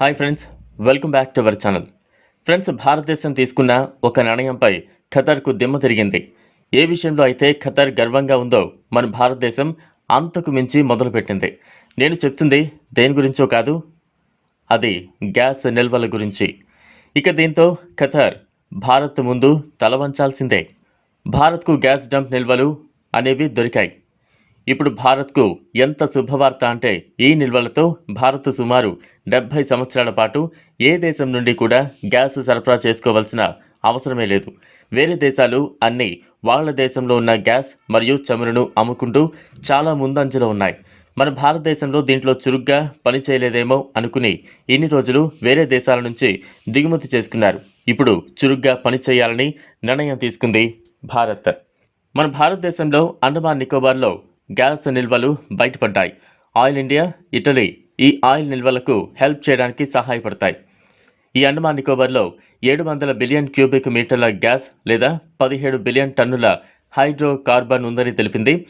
Hi friends welcome back to our channel. Friends భారతదేశం తీసుకున్న ఒక నిర్ణయంపై ఖతర్కు దిమ్మ తిరిగింది. ఏ విషయంలో అయితే ఖతర్ గర్వంగా ఉందో మన భారతదేశం అంతకు మించి మొదలుపెట్టింది. నేను చెప్తుంది దేని గురించో కాదు అది గ్యాస్ నిల్వల గురించి. ఇక దీంతో ఖతర్ భారత్ ముందు తల వంచాల్సిందే భారత్కు గ్యాస్ డంప్ నిల్వలు అనేవి దొరికాయి. ఇప్పుడు భారత్కు ఎంత శుభవార్త అంటే ఈ నిల్వలతో భారత్ సుమారు డెబ్బై సంవత్సరాల పాటు ఏ దేశం నుండి కూడా గ్యాస్ సరఫరా చేసుకోవాల్సిన అవసరమే లేదు. వేరే దేశాలు అన్నీ వాళ్ళ దేశంలో ఉన్న గ్యాస్ మరియు చమురును అమ్ముకుంటూ చాలా ముందంజలో ఉన్నాయి. మన భారతదేశంలో దీంట్లో చురుగ్గా పనిచేయలేదేమో అనుకుని ఇన్ని రోజులు వేరే దేశాల నుంచి దిగుమతి చేసుకున్నారు. ఇప్పుడు చురుగ్గా పనిచేయాలని నిర్ణయం తీసుకుంది భారత్. మన భారతదేశంలో అండమాన్ నికోబార్లో గ్యాస్ నిల్వలు బయటపడ్డాయి. ఆయిల్ ఇండియా ఇటలీ ఈ ఆయిల్ నిల్వలకు హెల్ప్ చేయడానికి సహాయపడతాయి. ఈ అండమాన్ నికోబార్లో ఏడు వందల బిలియన్ క్యూబిక్ మీటర్ల గ్యాస్ లేదా పదిహేడు బిలియన్ టన్నుల హైడ్రో కార్బన్ ఉందని తెలిపింది.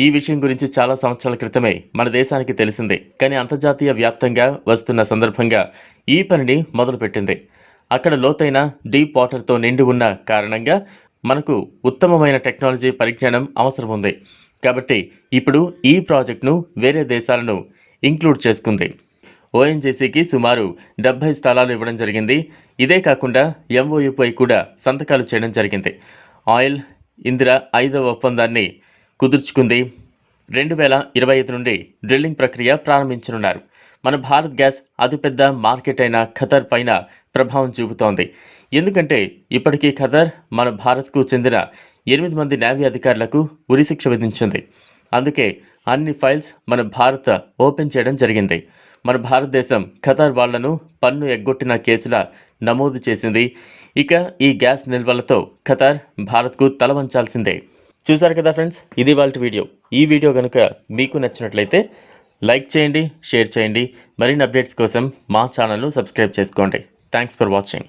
ఈ విషయం గురించి చాలా సంవత్సరాల క్రితమే మన దేశానికి తెలిసిందే. కానీ అంతర్జాతీయ వ్యాప్తంగా వస్తున్న సందర్భంగా ఈ పనిని మొదలుపెట్టింది. అక్కడ లోతైన డీప్ వాటర్తో నిండి ఉన్న కారణంగా మనకు ఉత్తమమైన టెక్నాలజీ పరిజ్ఞానం అవసరం ఉంది కాబట్టి ఇప్పుడు ఈ ప్రాజెక్టును వేరే దేశాలను ఇంక్లూడ్ చేసుకుంది. ఓఎన్జీసీకి సుమారు డెబ్బై స్థలాలు ఇవ్వడం జరిగింది. ఇదే కాకుండా ఎంఓయూపై కూడా సంతకాలు చేయడం జరిగింది. ఆయిల్ ఇందిర ఐదవ ఒప్పందాన్ని కుదుర్చుకుంది. రెండు వేల ఇరవై ఐదు నుండి డ్రిల్లింగ్ ప్రక్రియ ప్రారంభించనున్నారు. మన భారత్ గ్యాస్ అతిపెద్ద మార్కెట్ అయిన ఖతర్ పైన ప్రభావం చూపుతోంది. ఎందుకంటే ఇప్పటికీ ఖతర్ మన భారత్కు చెందిన ఎనిమిది మంది నేవీ అధికారులకు ఉరిశిక్ష విధించింది. అందుకే అన్ని ఫైల్స్ మన భారత్ ఓపెన్ చేయడం జరిగింది. మన భారతదేశం ఖతార్ వాళ్ళను పన్ను ఎగ్గొట్టిన కేసుల నమోదు చేసింది. ఇక ఈ గ్యాస్ నిల్వలతో ఖతార్ భారత్కు తల వంచాల్సిందే. చూసారు కదా ఫ్రెండ్స్ ఇది వాళ్ళ వీడియో. ఈ వీడియో కనుక మీకు నచ్చినట్లయితే లైక్ చేయండి షేర్ చేయండి. మరిన్ని అప్డేట్స్ కోసం మా ఛానల్ను సబ్స్క్రైబ్ చేసుకోండి. Thanks for watching.